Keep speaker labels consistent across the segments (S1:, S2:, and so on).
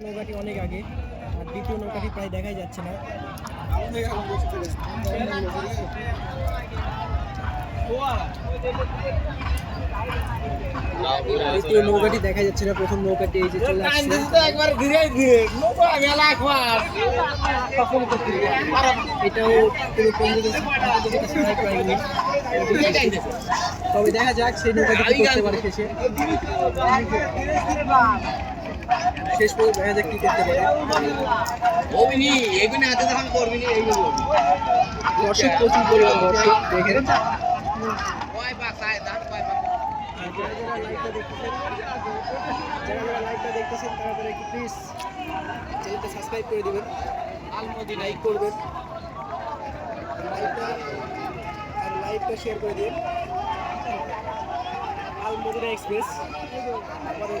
S1: নৌকাটি অনেক আগে আর দ্বিতীয় নৌকাটি প্রায় দেখাই যাচ্ছে না দ্বিতীয় নৌকাটি দেখা যাচ্ছে না প্রথম নৌকাটি এই যে চলে এটাও তবে দেখা যাক সেই নৌকাটি করতে পারে শেষে শেষ পর্যন্ত দেখা যাক কি করতে পারে। দর্শক প্রচুর পরিমাণ দর্শক আর যারা লাইভটা দেখতেছেন তারা তারা একটু প্লিজ চ্যানেলটা সাবস্ক্রাইব করে দেবেন।
S2: আলমদি
S1: লাইক করবেন। লাইভটা আর লাইভটা শেয়ার করে দিন আলমদিনা এক্সপ্রেস আমাদের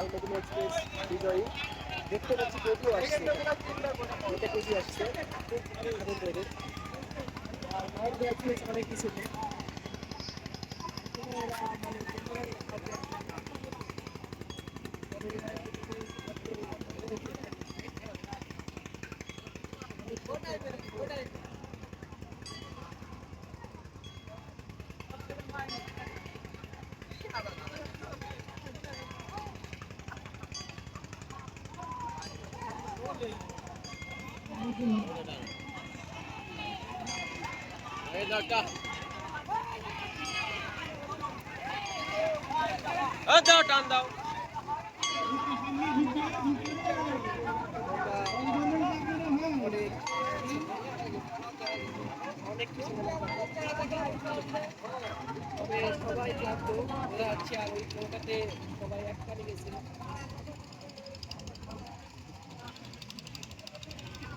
S1: আলমদিনা এক্সপ্রেস বিজয়ী। দেখতে পাচ্ছি কেটিও আসছে। এটা কেটি আসছে। অনেক কিছু
S2: এই দাও দাও, টান দাও।
S1: অনেক কিছু তবে সবাই ক্লান্ত যাচ্ছে আর ওই নৌকাতে সবাই একখানে গেছে।